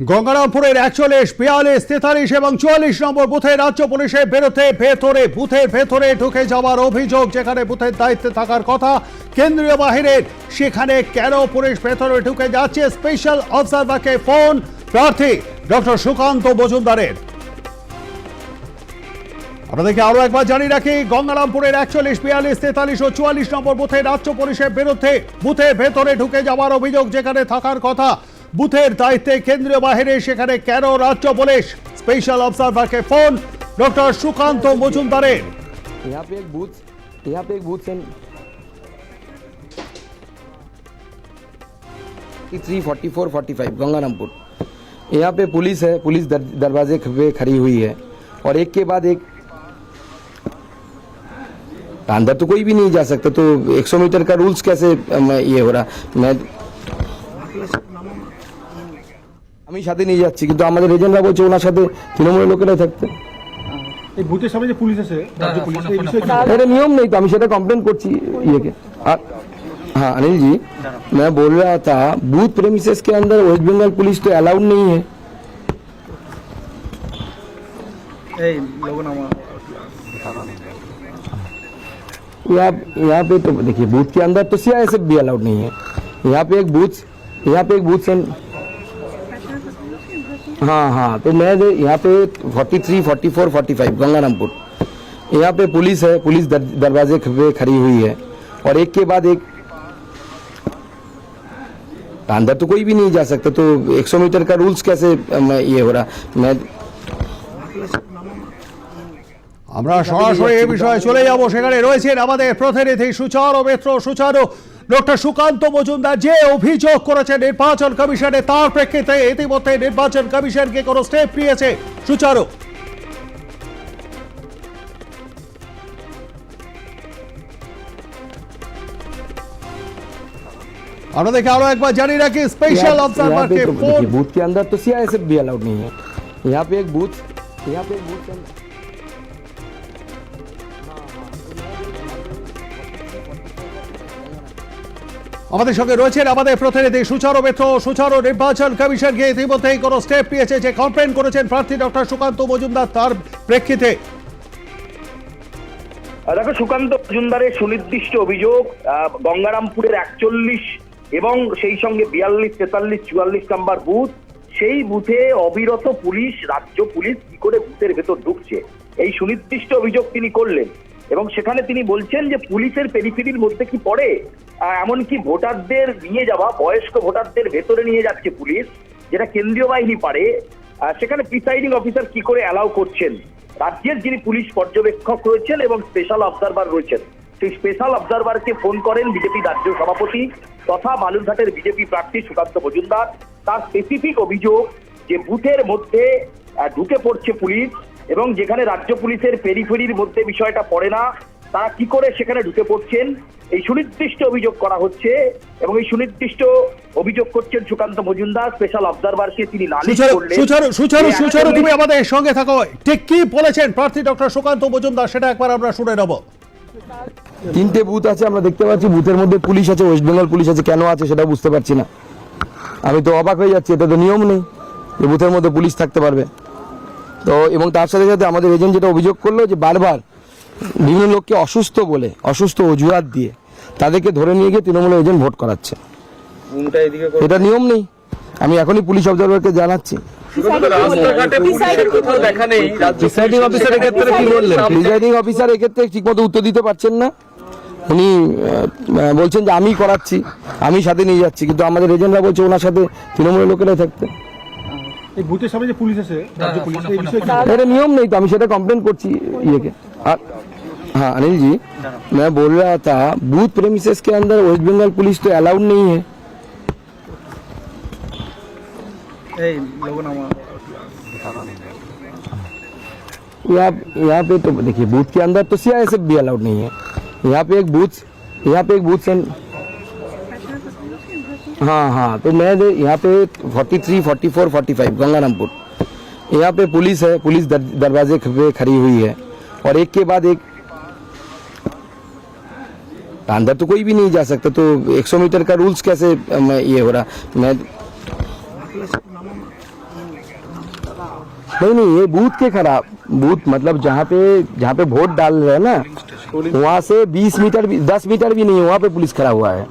গঙ্গারামপুরের একচল্লিশ, বিয়াল্লিশ, তেতাল্লিশ এবং চুয়াল্লিশ নম্বর বুথে রাজ্য পুলিশের বিরুদ্ধে ভেতরে বুথের ভেতরে ঢুকে যাওয়ার অভিযোগ, যেখানে বুথের দায়িত্বে থাকার কথা কেন্দ্রীয় বাহিনীর। সেখানে কেন পুলিশ ভেতরে ঢুকে যাচ্ছে? স্পেশাল অবজারভারকে ফোন প্রার্থী ডক্টর সুকান্ত মজুমদারের। আপনাদেরকে আরও একবার জানিয়ে রাখি, গঙ্গারামপুরের একচল্লিশ, বিয়াল্লিশ, তেতাল্লিশ ও চুয়াল্লিশ নম্বর বুথে রাজ্য পুলিশের বিরুদ্ধে বুথের ভেতরে ঢুকে যাওয়ার অভিযোগ, যেখানে থাকার কথা বুথের দায়িত্বে কেন্দ্রীয় বাহিনী সেখানে কেন রাজ্য পুলিশ স্পেশাল অবজারভারকে ফোন ডক্টর সুকান্ত মজুমদারের यहाँ पे एक बूथ यहाँ पे एक बूथ से three forty four forty five Gangarampur यहाँ पे पुलिस है पुलिस दर, दरवाजे पे खड़ी हुई है और एक के बाद एक अंदर तो कोई भी नहीं जा सकता तो 100 मीटर का रूल्स कैसे अम, ये हो रहा मैं আমি সাথে নিয়ে যাচ্ছি কিন্তু আমাদের এজেন্টরা বলছে ওনার সাথে তৃণমূলের লোকেরাই থাকতে এই বুথের সামনে যে পুলিশ আছে রাজ্য পুলিশ এই বিষয়ে কি मेरे नियम नहीं तो हम सेटा कंप्लेन করছি ये के आ- हाँ अनिल जी मैं बोल रहा था बूथ प्रेमिसेस के अंदर वेस्ट बंगाल पुलिस तो अलाउड नहीं है এই লোগো নামা यहाँ यहाँ पे तो देखिए बूथ के अंदर तो सीआईएसएफ भी अलाउड नहीं है यहाँ पे एक बूथ यहाँ पे एक बूथ से हाँ हाँ तो मैं दे- यहाँ पे 43, 44, 45 गंगारामपुर यहाँ पे पुलिस है पुलिस दर, दरवाजे पे खड़ी हुई है और एक के बाद एक अंदर तो कोई भी नहीं जा सकता तो 100 मीटर का रूल्स कैसे अम, ये हो रहा मैं আমরা সরাসরি এই বিষয়ে চলে যাব সেখানে রয়েছেন আমাদের প্রতিনিধি সুচারু মিত্র সুচারু ডক্টর সুকান্ত মজুমদার যে অভিযোগ করেছে নির্বাচন কমিশনে তার প্রেক্ষিতে ইতিমধ্যে নির্বাচন কমিশনকে কোনো স্টেপ নিয়েছে সুচারু আপনাদেরকে আরো একবার জানিয়ে রাখি স্পেশাল यहाँ- यहाँ অবজারভারকে पे तो ফোন देखिए, बूथ के अंदर तो सीआईएसएफ भी अलाउड नहीं है यहाँ पे एक बूथ यहाँ पे एक बूथ আমাদের সঙ্গে রয়েছেন আমাদের প্রতিনিধি সুচারু মিত্র, সুচারু নির্বাচন কমিশনকে ইতিমধ্যেই কোনো স্টেপ নিয়েছে যে কমপ্লেন করেছেন প্রার্থী ডক্টর সুকান্ত মজুমদার তার প্রেক্ষিতে। দেখো, সুকান্ত মজুমদারের সুনির্দিষ্ট অভিযোগ গঙ্গারামপুরের একচল্লিশ এবং সেই সঙ্গে বিয়াল্লিশ, তেতাল্লিশ, চুয়াল্লিশ নাম্বার বুথ, সেই বুথে অবিরত পুলিশ, রাজ্য পুলিশ কি করে বুথের ভেতর ঢুকছে? এই সুনির্দিষ্ট অভিযোগ তিনি করলেন এবং সেখানে তিনি বলছেন যে পুলিশের পেরিফেরির মধ্যে কি পড়ে? এমনকি ভোটারদের নিয়ে যাওয়া, বয়স্ক ভোটারদের ভেতরে নিয়ে যাচ্ছে পুলিশ, যেটা কেন্দ্রীয় বাহিনী পারে। সেখানে প্রিসাইডিং অফিসার কি করে অ্যালাউ করছেন? রাজ্যের যিনি পুলিশ পর্যবেক্ষক রয়েছেন এবং স্পেশাল অবজারভার রয়েছেন, সেই স্পেশাল অবজারভারকে ফোন করেন বিজেপি রাজ্য সভাপতি তথা বালুরঘাটের বিজেপি প্রার্থী সুকান্ত মজুমদার। তার স্পেসিফিক অভিযোগ যে বুথের মধ্যে ঢুকে পড়ছে পুলিশ এবং যেখানে রাজ্য পুলিশের পেরিফেরির মধ্যে বিষয়টা পড়ে না তারা কি করে সেখানে ঢুকে পড়ছেন? এই সুনির্দিষ্ট অভিযোগ করা হচ্ছে এবং এই সুনির্দিষ্ট অভিযোগ করছেন সুকান্ত মজুমদার স্পেশাল অবজারভারকে তিনি নালিশ সুচারু করলেন। সুচারু সুচারু সুচারু তুমি আমাদের সঙ্গে থাকো। ঠিক কি বলেছেন প্রার্থী ডক্টর সুকান্ত মজুমদার? সেটা একবার আমরা শুনে নেব। তিনটে বুথ আছে আমরা দেখতে পাচ্ছি। বুথের মধ্যে পুলিশ আছে ওয়েস্ট বেঙ্গল পুলিশ আছে কেন আছে সেটা বুঝতে পারছি না। আমি তো অবাক হয়ে যাচ্ছি এটা তো নিয়ম নেই। যে বুথের মধ্যে পুলিশ থাকতে পারবে। তো এবং তার সাথে সাথে আমাদের এজেন্ট যেটা অভিযোগ করল যে বারবার বিভিন্ন লোককে অসুস্থ বলে অসুস্থ অজুহাত দিয়ে তাদেরকে ধরে নিয়ে গিয়ে তৃণমূলের এজেন্ট ভোট করাচ্ছে। এটা নিয়ম নেই। আমি এখনই পুলিশ অবজারভারকে জানাচ্ছি। অফিসার এক্ষেত্রে ঠিকমতো উত্তর দিতে পারছেন না। উনি বলছেন যে আমি করাচ্ছি আমি সাথে নিয়ে যাচ্ছি কিন্তু আমাদের এজেন্টরা বলছে ওনার সাথে তৃণমূলের লোকেরাই থাকতে। নিয়ম নেই তো আমি সেটা কমপ্লেন করছি ইয়েকে। আর हाँ अनिल जी मैं बोल रहा था बूथ प्रेमिसेस के अंदर वेस्ट बंगाल पुलिस तो अलाउड नहीं है। यहाँ पे तो देखिए बूथ के अंदर तो सीआरएसएफ भी अलाउड नहीं है। यहाँ पे एक बूथ यहाँ पे एक बूथ सेंट हाँ हाँ तो मैं यहाँ पे 43, 44, 45 गंगारामपुर। यहाँ पे पुलिस है पुलिस दर, दरवाजे पे खड़ी हुई है। और एक के बाद एक अंदर तो कोई भी नहीं जा सकता तो 100 मीटर का रूल्स कैसे अम, ये हो रहा मैं नहीं नहीं ये बूथ के खराब बूथ मतलब जहाँ पे जहाँ पे वोट डाल रहे हैं ना वहाँ से 20 मीटर भी 10 मीटर भी नहीं है वहाँ पे पुलिस खड़ा हुआ है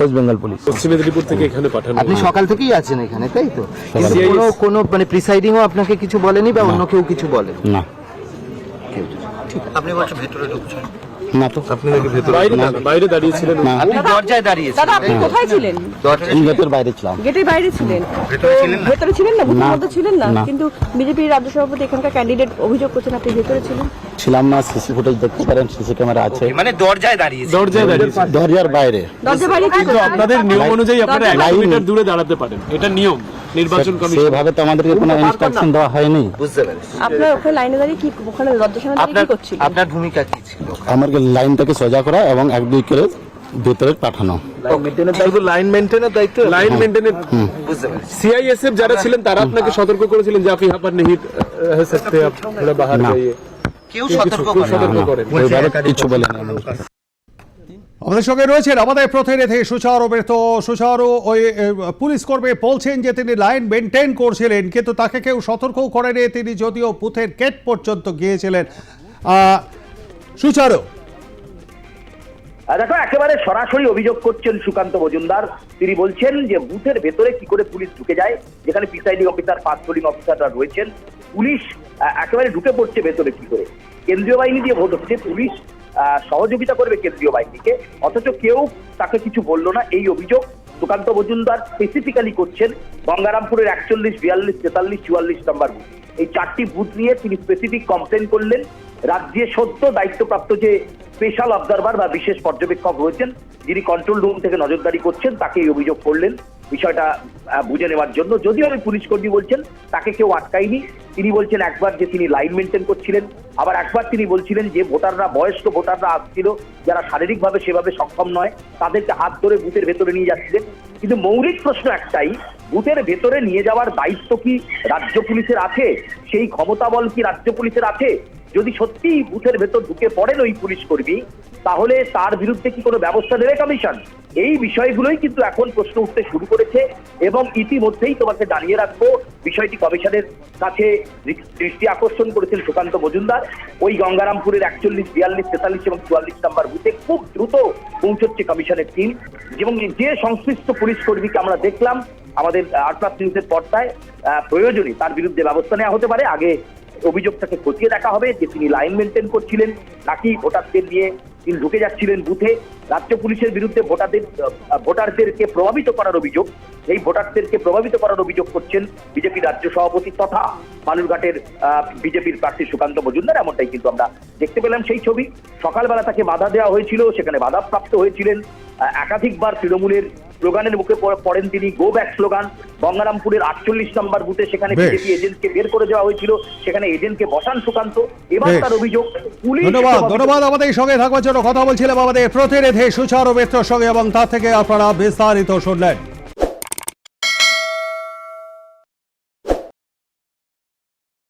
वेस्ट बंगाल पुलिस পশ্চিম মেদিনীপুর থেকে এখানে পাঠানো আপনি সকাল থেকেই আছেন এখানে তাই তো কিন্তু কোনো কোনো মানে প্রিসাইডিংও আপনাকে কিছু বলেনি বা অন্য কেউ কিছু বলে না আপনি বলছেন ভেতরে ঢুকছেন না তো। আপনি নাকি ভেতরে বাইরে বাইরে দাঁড়িয়েছিলেন। না। আপনি দরজায় দাঁড়িয়েছেন দাদা আপনি কোথায় ছিলেন? দরজায় গেটের বাইরে ছিলাম। গেটের বাইরে ছিলেন। ভেতরে ছিলেন না? বুথের মধ্যে ছিলেন না? কিন্তু বিজেপির রাজ্য সভাপতি এখানকার ক্যান্ডিডেট অভিযোগ করছেন আপনি ভেতরে ছিলেন? ছিলাম না সিসি ফুটেজ দেখতে পারেন সিসি ক্যামেরা আছে। মানে দরজায় দাঁড়িয়েছেন দরজায় দাঁড়িয়েছেন দরজার বাইরে। দরজা বাইরে কিন্তু আপনাদের নিয়ম অনুযায়ী আপনারা এক লাইন- মিটার দূরে দাঁড়াতে পারেন। এটা নিয়ম। নির্বাচন কমিশন। সেভাবে তো আমাদেরকে কোনো ইনস্ট্রাকশন দেওয়া হয়নি। বুঝতে পেরেছি। আপনার ওখানে লাইনে দাঁড়িয়ে কি ওখানে লজ্জাসনা দাঁড়িয়ে কি করছিলেন? আপনার ভূমিকা কি ছিল? আমাকে লাইনটাকে সোজা করা এবং এক দুই করে ভেতরে পাঠানো। হ্যাঁ। যারা ছিলেন তারা আপনাকে সতর্ক করেছিলেন যে আপনি কেউ সতর্ক করে কিছু বলেন আমাদের সঙ্গে রয়েছেন আমাদের প্রতিনিধি সুচারু তো সুচারু ওই পুলিশ কর্মী বলছেন যে তিনি লাইন মেনটেন করছিলেন, কিন্তু তাকে কেউ সতর্কও করেনি, তিনি যদিও বুথের গেট পর্যন্ত গিয়েছিলেন। সুচারু। দেখো, একেবারে সরাসরি অভিযোগ করছেন সুকান্ত মজুমদার। তিনি বলছেন যে বুথের ভেতরে কি করে পুলিশ ঢুকে যায়, যেখানে প্রিসাইডিং অফিসার পোলিং অফিসাররা রয়েছেন, পুলিশ একেবারে ঢুকে পড়ছে ভেতরে কি করে। কেন্দ্রীয় বাহিনী দিয়ে ভোট হচ্ছে পুলিশ সহযোগিতা করবে কেন্দ্রীয় বাহিনীকে। অথচ কেউ তাকে কিছু বলল না। এই অভিযোগ সুকান্ত মজুমদার স্পেসিফিক্যালি করছেন গঙ্গারামপুরের একচল্লিশ, বিয়াল্লিশ, তেতাল্লিশ, চুয়াল্লিশ নম্বর বুথ। এই চারটি বুথ নিয়ে তিনি স্পেসিফিক কমপ্লেন করলেন। রাজ্যে সদ্য দায়িত্বপ্রাপ্ত যে স্পেশাল অবজারভার বা বিশেষ পর্যবেক্ষক রয়েছেন, যিনি কন্ট্রোল রুম থেকে নজরদারি করছেন, তাকে এই অভিযোগ করলেন। বিষয়টা বুঝে নেওয়ার জন্য। যদিও আমি পুলিশ কর্মী বলছেন, তাকে কেউ আটকায়নি। তিনি বলছেন একবার যে তিনি লাইন মেনটেন করছিলেন, আবার একবার তিনি বলছিলেন যে ভোটাররা, বয়স্ক ভোটাররা আসছিল, যারা শারীরিকভাবে সেভাবে সক্ষম নয়, তাদেরকে হাত ধরে বুথের ভেতরে নিয়ে যাচ্ছিলেন। কিন্তু মৌলিক প্রশ্ন একটাই, বুথের ভেতরে নিয়ে যাওয়ার দায়িত্ব কি রাজ্য পুলিশের আছে? সেই ক্ষমতা বল কি রাজ্য পুলিশের আছে? যদি সত্যি বুথের ভেতর ঢুকে পড়েন ওই পুলিশ কর্মী, তাহলে তার বিরুদ্ধে কি কোনো ব্যবস্থা নেবে কমিশন? এই বিষয়গুলোই কিন্তু এখন প্রশ্ন উঠতে শুরু করেছে, এবং ইতিমধ্যেই তোমাকে জানিয়ে রাখব বিষয়টি কমিশনের কাছে দৃষ্টি আকর্ষণ করেছেন সুকান্ত মজুমদার। ওই গঙ্গারামপুরের একচল্লিশ, বিয়াল্লিশ, তেতাল্লিশ এবং চুয়াল্লিশ নম্বর বুথে খুব দ্রুত পৌঁছচ্ছে কমিশনের টিম এবং যে সংশ্লিষ্ট পুলিশ কর্মীকে আমরা দেখলাম আমাদের আটলাস নিউজের পর্দায় প্রয়োজনে তার বিরুদ্ধে ব্যবস্থা নেওয়া হতে পারে। আগে অভিযোগটাকে খতিয়ে দেখা হবে যে তিনি লাইন মেনটেন করছিলেন নাকি ভোটারদের নিয়ে তিনি ঢুকে যাচ্ছিলেন বুথে। রাজ্য পুলিশের বিরুদ্ধে ভোটারদের ভোটারদেরকে প্রভাবিত করার অভিযোগ। এই ভোটারদেরকে প্রভাবিত করার অভিযোগ করছেন বিজেপি রাজ্য সভাপতি তথা বালুরঘাটের বিজেপির প্রার্থী সুকান্ত মজুমদার। এমনটাই কিন্তু আমরা দেখতে পেলাম সেই ছবি। সকালবেলা তাকে বাধা দেওয়া হয়েছিল, সেখানে বাধাপ্রাপ্ত হয়েছিলেন। একাধিকবার তৃণমূলের স্লোগানের মুখে পড়েন তিনি গো ব্যাক স্লোগান। গঙ্গারামপুরের আটচল্লিশ নম্বর বুথে সেখানে। বিজেপি এজেন্টকে বের করে দেওয়া হয়েছিল। সেখানে এজেন্টকে বসান সুকান্ত। এবার তার অভিযোগ পুলিশ ধন্যবাদ ধন্যবাদ আমাদের সঙ্গে থাকবার জন্য কথা বলছিলাম আমাদের প্রতিনিধি সুচারু মিত্রর সঙ্গে এবং তার থেকে আপনারা বিস্তারিত শুনলেন।